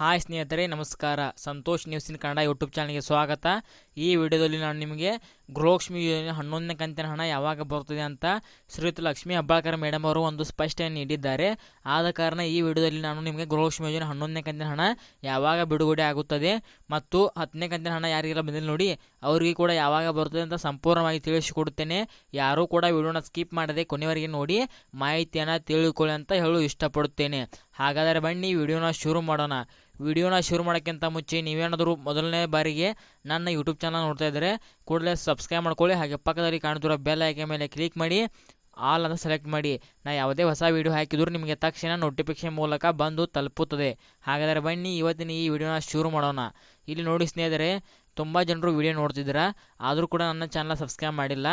Hi ಸ್ನೇಹಿತರೆ, ನಮಸ್ಕಾರ. Santosh news in Kannada YouTube ಚಾನಲ್ಗೆ ಸ್ವಾಗತ. ಈ ವಿಡಿಯೋದಲ್ಲಿ ನಾನು ನಿಮಗೆ ಗೃಹಲಕ್ಷ್ಮಿ ಯೋಜನೆ ಹನ್ನೊಂದನೇ ಕಂತಿನ ಹಣ ಯಾವಾಗ ಬರ್ತದೆ ಅಂತ ಶ್ರೀಯುತ ಲಕ್ಷ್ಮೀ ಹೆಬ್ಬಾಳ್ಕರ್ ಮೇಡಮ್ ಅವರು ಒಂದು ಸ್ಪಷ್ಟನೆ ನೀಡಿದ್ದಾರೆ. ಆದ ಕಾರಣ ಈ ವಿಡಿಯೋದಲ್ಲಿ ನಾನು ನಿಮಗೆ ಗೃಹಲಕ್ಷ್ಮಿ ಯೋಜನೆ ಹನ್ನೊಂದನೇ ಕಂತಿನ ಹಣ ಯಾವಾಗ ಬಿಡುಗಡೆ ಆಗುತ್ತದೆ ಮತ್ತು ಹತ್ತನೇ ಕಂತಿನ ಹಣ ಯಾರಿಗೆಲ್ಲ ಬಂದಿಲ್ಲ ನೋಡಿ, ಅವರಿಗೆ ಕೂಡ ಯಾವಾಗ ಬರ್ತದೆ ಅಂತ ಸಂಪೂರ್ಣವಾಗಿ ತಿಳಿಸಿಕೊಡುತ್ತೇನೆ. ಯಾರೂ ಕೂಡ ವಿಡಿಯೋನ ಸ್ಕಿಪ್ ಮಾಡದೆ ಕೊನೆಯವರೆಗೆ ನೋಡಿ, ಮಾಹಿತಿಯನ್ನು ತಿಳಿದುಕೊಳ್ಳಿ ಅಂತ ಹೇಳಲು ಇಷ್ಟಪಡುತ್ತೇನೆ. ಹಾಗಾದರೆ ಬನ್ನಿ, ವಿಡಿಯೋನ ಶುರು ಮಾಡೋಣ. ವಿಡಿಯೋನ ಶುರು ಮಾಡೋಕ್ಕಿಂತ ಮುಂಚೆ ನೀವೇನಾದರೂ ಮೊದಲನೇ ಬಾರಿಗೆ ನನ್ನ ಯೂಟ್ಯೂಬ್ ಚಾನಲ್ ನೋಡ್ತಾ ಇದ್ದರೆ ಕೂಡಲೇ ಸಬ್ಸ್ಕ್ರೈಬ್ ಮಾಡ್ಕೊಳ್ಳಿ. ಹಾಗೆ ಪಕ್ಕದಲ್ಲಿ ಕಾಣ್ತಿರೋ ಬೆಲ್ ಐಕೆ ಮೇಲೆ ಕ್ಲಿಕ್ ಮಾಡಿ, ಆಲ್ ಅಂತ ಸೆಲೆಕ್ಟ್ ಮಾಡಿ. ನಾ ಯಾವುದೇ ಹೊಸ ವೀಡಿಯೋ ಹಾಕಿದರೂ ನಿಮಗೆ ತಕ್ಷಣ ನೋಟಿಫಿಕೇಶನ್ ಮೂಲಕ ಬಂದು ತಲುಪುತ್ತದೆ. ಹಾಗಾದರೆ ಬನ್ನಿ, ಇವತ್ತಿನ ಈ ವಿಡಿಯೋನ ಶುರು ಮಾಡೋಣ. ಇಲ್ಲಿ ನೋಡಿ ಸ್ನೇಹಿತರೆ, ತುಂಬ ಜನರು ವಿಡಿಯೋ ನೋಡ್ತಿದ್ದೀರಾ? ಆದರೂ ಕೂಡ ನನ್ನ ಚಾನಲ್ ಸಬ್ಸ್ಕ್ರೈಬ್ ಮಾಡಿಲ್ಲ.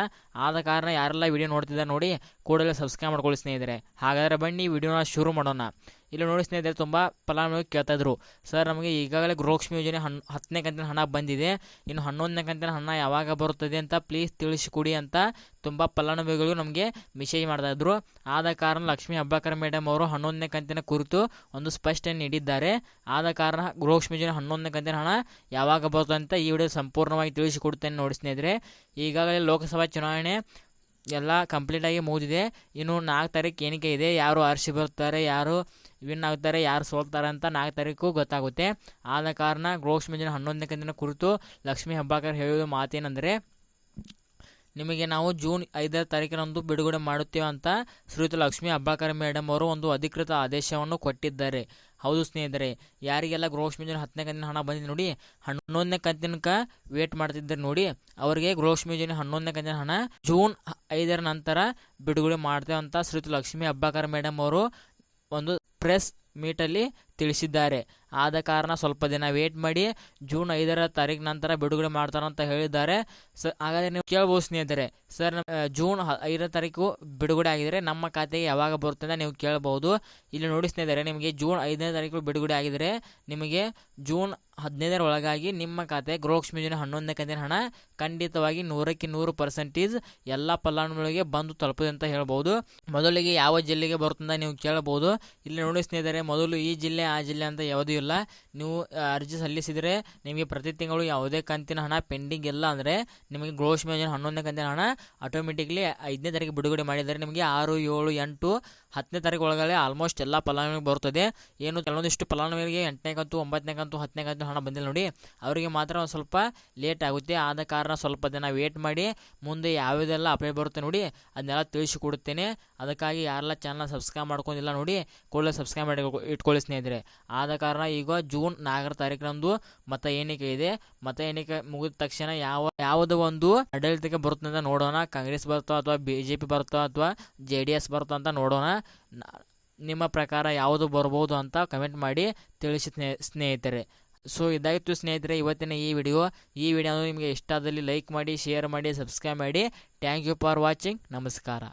ಆದ ಕಾರಣ ಯಾರೆಲ್ಲ ವಿಡಿಯೋ ನೋಡ್ತಿದ್ದಾರೆ ನೋಡಿ, ಕೂಡಲೇ ಸಬ್ಸ್ಕ್ರೈಬ್ ಮಾಡ್ಕೊಳ್ಳಿ ಸ್ನೇಹಿತರೆ. ಹಾಗಾದರೆ ಬನ್ನಿ, ವಿಡಿಯೋನ ಶುರು ಮಾಡೋಣ. ಇಲ್ಲಿ ನೋಡಿ ಸ್ನೇಹಿತರೆ, ತುಂಬ ಫಲಾನುಭವಿ ಕೇಳ್ತಾ ಇದ್ರು. ಸರ್ ನಮಗೆ ಈಗಾಗಲೇ ಗೃಹಲಕ್ಷ್ಮಿ ಯೋಜನೆ ಹನ್, ಹತ್ತನೇ ಕಂತಿನ ಹಣ ಬಂದಿದೆ. ಇನ್ನು ಹನ್ನೊಂದನೇ ಕಂತಿನ ಹಣ ಯಾವಾಗ ಬರುತ್ತದೆ ಅಂತ ಪ್ಲೀಸ್ ತಿಳಿಸಿಕೊಡಿ ಅಂತ ತುಂಬ ಫಲಾನುಭವಿಗಳು ನಮಗೆ ಮೆಸೇಜ್ ಮಾಡ್ತಾ ಇದ್ರು. ಆದ ಕಾರಣ ಲಕ್ಷ್ಮಿ ಹಬ್ಬಾಕರ್ ಮೇಡಮ್ ಅವರು ಹನ್ನೊಂದನೇ ಕಂತಿನ ಕುರಿತು ಒಂದು ಸ್ಪಷ್ಟನೆ ನೀಡಿದ್ದಾರೆ. ಆದ ಕಾರಣ ಗೃಹಲಕ್ಷ್ಮಿ ಯೋಜನೆ ಹನ್ನೊಂದನೇ ಕಂತಿನ ಹಣ ಯಾವಾಗ ಬರುತ್ತೆ ಅಂತ ಈ ವಿಡಿಯೋ ಸಂಪೂರ್ಣವಾಗಿ ತಿಳಿಸಿಕೊಡ್ತೇನೆ ನೋಡಿ ಸ್ನೇಹಿತರೆ. ಈಗಾಗಲೇ ಲೋಕಸಭಾ ಚುನಾವಣೆ ಎಲ್ಲ ಕಂಪ್ಲೀಟಾಗಿ ಮುಗಿದಿದೆ. ಇನ್ನು ನಾಲ್ಕು ತಾರೀಕು ಏನಿಕೆ ಇದೆ. ಯಾರು ಅರ್ಶಿ ಬರ್ತಾರೆ ಯಾರು ವಿನ್ ಆಗ್ತಾರೆ, ಯಾರು ಸೋಲ್ತಾರೆ ಅಂತ ನಾಲ್ಕು ತಾರೀಕು ಗೊತ್ತಾಗುತ್ತೆ. ಆದ ಕಾರಣ ಗೋಕ್ಷ ಮಂಜನ ಹನ್ನೊಂದನೇ ದಿನ ಕುರಿತು ಲಕ್ಷ್ಮೀ ಹಬ್ಬಾಕರ್ ಹೇಳುವ ಮಾತೇನೆಂದರೆ, ನಿಮಗೆ ನಾವು ಜೂನ್ ಐದರ ತಾರೀಕಿನಂದು ಬಿಡುಗಡೆ ಮಾಡುತ್ತೇವೆ ಅಂತ ಶ್ರೀಯುತ ಲಕ್ಷ್ಮೀ ಹಬ್ಬಾಕರ್ ಮೇಡಮ್ ಅವರು ಒಂದು ಅಧಿಕೃತ ಆದೇಶವನ್ನು ಕೊಟ್ಟಿದ್ದಾರೆ. ಹೌದು ಸ್ನೇಹಿತರೆ, ಯಾರಿಗೆಲ್ಲ ಯೋಜನೆ ಹತ್ತನೇ ಕಂತಿನ ಹಣ ಬಂದಿದೆ ನೋಡಿ, ಹನ್ನೊಂದನೇ ಕಂತಿನಕ ವೇಟ್ ಮಾಡ್ತಿದ್ದಾರೆ ನೋಡಿ, ಅವರಿಗೆ ಗ್ರೋಸ್ ಮ್ಯೂಜಿಯನ್ ಹನ್ನೊಂದನೇ ಕಂತಿನ ಹಣ ಜೂನ್ ಐದರ ನಂತರ ಬಿಡುಗಡೆ ಮಾಡ್ತೇವೆ ಅಂತ ಶ್ರೀತು ಲಕ್ಷ್ಮಿ ಅಬ್ಬಾಕರ್ ಮೇಡಮ್ ಅವರು ಒಂದು ಪ್ರೆಸ್ ಮೀಟಲ್ಲಿ ತಿಳಿಸಿದ್ದಾರೆ. ಆದ ಕಾರಣ ಸ್ವಲ್ಪ ದಿನ ವೇಟ್ ಮಾಡಿ ಜೂನ್ ಐದರ ತಾರೀಕು ನಂತರ ಬಿಡುಗಡೆ ಮಾಡ್ತಾರಂತ ಹೇಳಿದ್ದಾರೆ. ಸರ್ ಹಾಗಾದರೆ ನೀವು ಕೇಳ್ಬೋದು ಸ್ನೇಹಿತರೆ. ಸರ್ ಜೂನ್ ಐದರ ತಾರೀಕು ಬಿಡುಗಡೆ ಆಗಿದರೆ ನಮ್ಮ ಖಾತೆಗೆ ಯಾವಾಗ ಬರುತ್ತೆ ಅಂತ ನೀವು ಕೇಳಬಹುದು ಇಲ್ಲಿ ನೋಡಿ ಸ್ನೇಹಿತರೆ, ನಿಮಗೆ ಜೂನ್ ಐದನೇ ತಾರೀಕು ಬಿಡುಗಡೆ ಆಗಿದರೆ ನಿಮಗೆ ಜೂನ್ ಹದಿನೈದರ ಒಳಗಾಗಿ ನಿಮ್ಮ ಖಾತೆ ಗೃಹಲಕ್ಷ್ಮಿ ಯೋಜನೆ ಹನ್ನೊಂದನೇ ಕಂತಿನ ಹಣ ಖಂಡಿತವಾಗಿ ನೂರಕ್ಕೆ ನೂರು ಪರ್ಸೆಂಟೇಜ್ ಎಲ್ಲ ಫಲಾನುಭವಿಗಳಿಗೆ ಬಂದು ತಲುಪಿದೆ ಅಂತ ಹೇಳ್ಬೋದು. ಮೊದಲಿಗೆ ಯಾವ ಜಿಲ್ಲೆಗೆ ಬರುತ್ತೆ ಅಂತ ನೀವು ಕೇಳಬಹುದು ಇಲ್ಲಿ ನೋಡಿ ಸ್ನೇಹಿತರೆ, ಮೊದಲು ಈ ಜಿಲ್ಲೆ ಆ ಜಿಲ್ಲೆ ಅಂತ ಯಾವುದೂ ಇಲ್ಲ. ನೀವು ಅರ್ಜಿ ಸಲ್ಲಿಸಿದರೆ ನಿಮಗೆ ಪ್ರತಿ ತಿಂಗಳು ಯಾವುದೇ ಕಂತಿನ ಹಣ ಪೆಂಡಿಂಗ್ ಇಲ್ಲ ಅಂದರೆ ನಿಮಗೆ ಗೃಹಲಕ್ಷ್ಮಿ ಯೋಜನೆ ಹನ್ನೊಂದನೇ ಕಂತಿನ ಹಣ ಆಟೋಮೆಟಿಕ್ಲಿ ಐದನೇ ತಾರೀಕು ಬಿಡುಗಡೆ ಮಾಡಿದರೆ ನಿಮಗೆ ಆರು ಏಳು ಎಂಟು ಹತ್ತನೇ ತಾರೀಕು ಒಳಗಡೆ ಆಲ್ಮೋಸ್ಟ್ ಎಲ್ಲ ಫಲಾನುಭವಿಗೆ ಬರುತ್ತದೆ. ಏನು ಕೆಲವೊಂದಿಷ್ಟು ಫಲಾನುಭವಿಗೆ ಎಂಟನೇ ಕಂತು ಒಂಬತ್ತನೇ ಕಂತು ಹತ್ತನೇ ಕಂತು ಹಣ ಬಂದಿಲ್ಲ ನೋಡಿ. ಅವರಿಗೆ ಮಾತ್ರ ಒಂದು ಸ್ವಲ್ಪ ಲೇಟ್ ಆಗುತ್ತೆ. ಆದ ಕಾರಣ ಸ್ವಲ್ಪ ದಿನ ವೇಟ್ ಮಾಡಿ, ಮುಂದೆ ಯಾವುದೆಲ್ಲ ಅಪ್ಡೇಟ್ ಬರುತ್ತೆ ನೋಡಿ ಅದನ್ನೆಲ್ಲ ತಿಳಿಸಿಕೊಡುತ್ತೇನೆ. ಅದಕ್ಕಾಗಿ ಯಾರೆಲ್ಲ ಚಾನಲ್ ಸಬ್ಸ್ಕ್ರೈಬ್ ಮಾಡ್ಕೊಂಡಿಲ್ಲ ನೋಡಿ, ಕೂಡಲೇ ಸಬ್ಸ್ಕ್ರೈಬ್ ಮಾಡಿ ಇಟ್ಕೊಳ್ಳಿ ಸ್ನೇಹಿತರೆ. ಆದ ಕಾರಣ ಈಗ ಜೂನ್ ನಾಲ್ಕರ ತಾರೀಕಿನಂದು ಮತ ಎಣಿಕೆ ಇದೆ. ಮತ ಎಣಿಕೆ ಮುಗಿದ ತಕ್ಷಣ ಯಾವ, ಯಾವುದೋ ಒಂದು ಆಡಳಿತಕ್ಕೆ ಬರುತ್ತೆ ಅಂತ ನೋಡೋಣ. ಕಾಂಗ್ರೆಸ್ ಬರುತ್ತೋ ಅಥವಾ ಬಿ ಜೆ ಪಿ ಬರುತ್ತೋ ಅಥವಾ ಜೆ ಡಿ ಎಸ್ ಬರುತ್ತೋ ಅಂತ ನೋಡೋಣ. ನಿಮ್ಮ ಪ್ರಕಾರ ಯಾವುದು ಬರ್ಬೋದು ಅಂತ ಕಮೆಂಟ್ ಮಾಡಿ ತಿಳಿಸಿ ಸ್ನೇ, ಸ್ನೇಹಿತರೆ. ಸೊ ಇದಾಗಿತ್ತು ಸ್ನೇಹಿತರೆ, ಇವತ್ತಿನ ಈ ವಿಡಿಯೋ ಈ ವಿಡಿಯೋ ನಿಮಗೆ ಇಷ್ಟ ಆದಲ್ಲಿ ಲೈಕ್ ಮಾಡಿ ಶೇರ್ ಮಾಡಿ ಸಬ್ಸ್ಕ್ರೈಬ್ ಮಾಡಿ. ಥ್ಯಾಂಕ್ ಯು ಫಾರ್ ವಾಚಿಂಗ್ ನಮಸ್ಕಾರ.